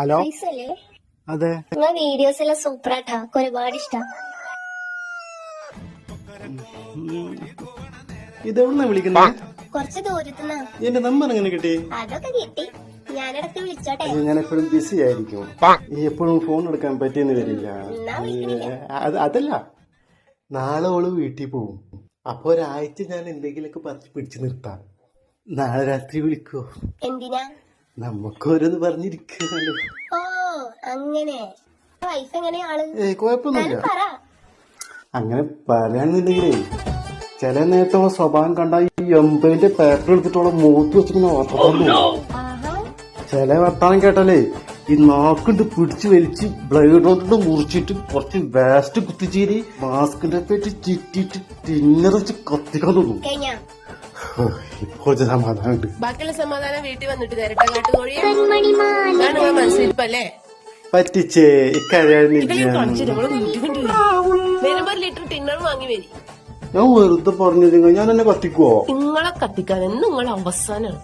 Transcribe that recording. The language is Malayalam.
ഹലോ? അതെ. നിങ്ങളെ വീഡിയോസ് എല്ലാം സൂപ്പർ ആട്ടാ ഒരുപാട് ഇഷ്ടം. ഇതെവിടുന്ന വിളിക്കുന്നത് കുറച്ച് ദൂരത്തുനിന്നാ എന്റെ നമ്പർ എങ്ങനെ കിട്ടി? അതൊക്കെ കിട്ടി. ഞാനിടക്ക് വിളിച്ചോട്ടെ. ഞാൻ എപ്പോഴും ബിസി ആയിരിക്കും. ഈ എപ്പോഴും ഫോൺ എടുക്കാൻ പറ്റിയെന്ന് വരില്ല. അത് അതല്ല. നാളെ ഓൾ വീട്ടിൽ പോവും. അപ്പൊ ഒരാഴ്ച ഞാൻ എന്തെങ്കിലുമൊക്കെ പറഞ്ഞ് പിടിച്ചു നിർത്താം. നാളെ രാത്രി വിളിക്കോ? എന്തിനാ? നമുക്ക് ഓരോന്ന് പറഞ്ഞിരിക്കാനല്ലോ ഓ അങ്ങനെ. വൈഫ് കുഴപ്പമൊന്നുമില്ല. അങ്ങനെ പറയാന്നുണ്ടെങ്കിലേ ചില നേരത്തോളം സ്വഭാവം കണ്ട ഈ എൺപതിന്റെ പേപ്പർ എടുത്തിട്ടോളം മൂത്ത് വെച്ചിരുന്ന ആഹാ. ചില വർത്താനം കേട്ടാലേ ഈ നാക്കുണ്ട് പിടിച്ച് വലിച്ച് ബ്ലേഡ് കൊണ്ട് മുറിച്ചിട്ട് കുറച്ച് വേസ്റ്റ് കുത്തിച്ചേരി മാസ്കിന്റെ പേറ്റ് ചിറ്റിട്ട് തിന്നറിച്ച് കത്തിക്കാൻ തോന്നും. കഴിഞ്ഞാ സമാധാനം സമാധാനമുണ്ട് ബാക്കിയുള്ള സമാധാനം വീട്ടിൽ വന്നിട്ട് തരട്ടെ. മനസ്സിലിപ്പല്ലേ പറ്റിച്ചേ ഇക്കാര്യം വരുമ്പോ ലിറ്റർ ടിന്നർ വാങ്ങി വരി. ഞാൻ വെറുതെ പറഞ്ഞത് ഞാൻ എന്നെ കത്തിക്കുവോ? നിങ്ങളെ കത്തിക്കാൻ എന്ന് നിങ്ങളെ അവസാനമാണ്